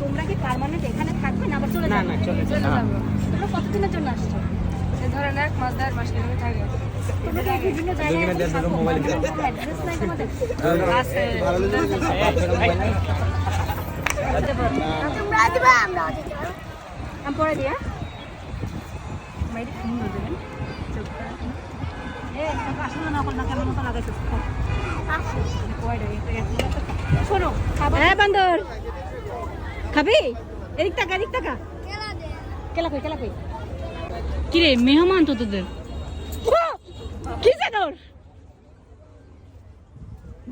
তোমরা কি পার্মানেন্ট এখানে থাকবে না আবার চলে যাবে না, চলে চলে যাবে। যাব তোমরা কতদিনের জন্য আসছো এই ধরেন এক মাস দেড় মাস এভাবে থাকে তোমরা কি বিভিন্ন জায়গায় দুজনে দেড় দুটো মোবাইল কিনে। অ্যাড্রেস নাই তোমাদের আছে তোমরা দিবা আমরা আমি পরে দিয়া মাইরে সুন্দর দেবেন চোখটা হ্যাঁ বান্দর। খাবি? এদিক টাকা এদিক টাকা কেলা কই কেলা কই? কিরে মেহমান তো তোদের। কি জানোর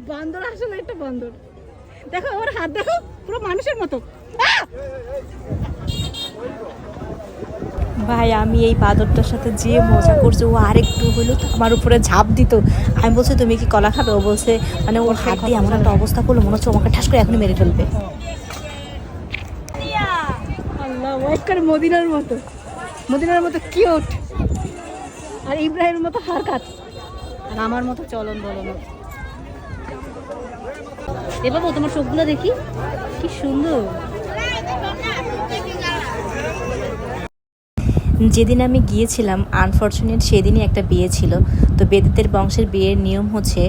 বান্দর আসলে একটা বান্দর। দেখো ওর হাত দেখো পুরো মানুষের মতো। আহ! ভাই, আমি এই বাদরটার সাথে যে মজা করছে, ও আরেকটু হলো তো আমার উপরে ঝাঁপ দিত। আমি বলছি, তুমি কি কলা খাবে? ও বলছে মানে ওর হাত দিয়ে এমন একটা অবস্থা করল, মনে হচ্ছে আমাকে ঠাস করে এখনই মেরে ফেলবে। মদিনার মতো। মদিনার মতো কিউট আর ইব্রাহিমের মতো হারকাত আর আমার মতো চলন বলন এ বাবু, তোমার চোখগুলো দেখি? কি সুন্দর। যেদিন আমি গিয়েছিলাম আনফর্চুনেট সেদিনই একটা বিয়ে ছিল। তো বেদিতের বংশের বিয়ের নিয়ম হচ্ছে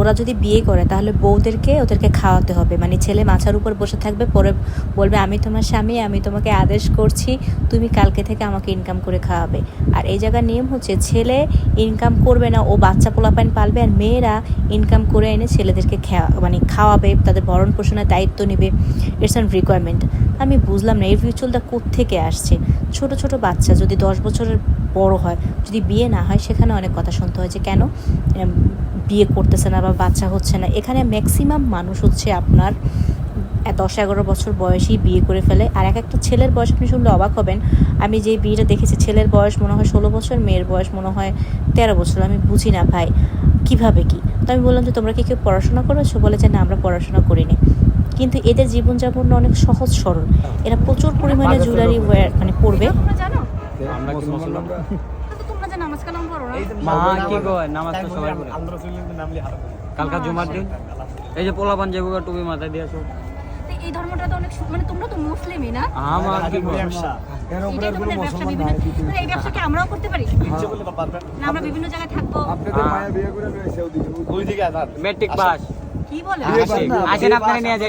ওরা যদি বিয়ে করে, তাহলে বউদেরকে ওদেরকে খাওয়াতে হবে। মানে ছেলে মাথার উপর বসে থাকবে, পরে বলবে, আমি তোমার স্বামী, আমি তোমাকে আদেশ করছি, তুমি কালকে থেকে আমাকে ইনকাম করে খাওয়াবে। আর এই জায়গার নিয়ম হচ্ছে, ছেলে ইনকাম করবে না, ও বাচ্চা পোলাপাইন পালবে, আর মেয়েরা ইনকাম করে এনে ছেলেদেরকে খাওয়া মানে খাওয়াবে, তাদের ভরণ পোষণের দায়িত্ব নেবে। ইটস অ্যান রিকোয়ারমেন্ট আমি বুঝলাম না এই রিচুয়ালটা থেকে আসছে? ছোট ছোট বাচ্চা যদি দশ বছরের বড় হয়, যদি বিয়ে না হয়, সেখানে অনেক কথা শুনতে হয় যে কেন? বিয়ে করতেছে না বা বাচ্চা হচ্ছে না। এখানে ম্যাক্সিমাম মানুষ হচ্ছে আপনার দশ এগারো বছর বয়সেই বিয়ে করে ফেলে। আর এক একটা ছেলের বয়স আপনি শুনলে অবাক হবেন। আমি যে বিয়েটা দেখেছি, ছেলের বয়স মনে হয় ষোলো বছর, মেয়ের বয়স মনে হয় তেরো বছর, আমি বুঝি না ভাই। কীভাবে কি? তো আমি বললাম যে, তোমরা কি কেউ পড়াশোনা করেছ? বলে যে, না, আমরা পড়াশোনা করিনি। কিন্তু এদের জীবনযাপন অনেক সহজ সরল। এরা প্রচুর পরিমাণে জুয়েলারি ওয়্যার মানে পরবে। কালকা জুমার দিন। এই যে পোলা পাঞ্জাবি টুপি মাথায় দিয়েছ এই ধর্মটা তো অনেক মানে তোমরা তো মুসলিমই না? আমার কি ব্যবসা। বিভিন্ন তাহলে এই ব্যবসা কি আমরাও করতে পারি? না আমরা বিভিন্ন জায়গায় থাকব। আপনাদের মায়া বিয়ে করে আমি পাস। কি বলে? আসেন আপনারা নিয়ে যাই।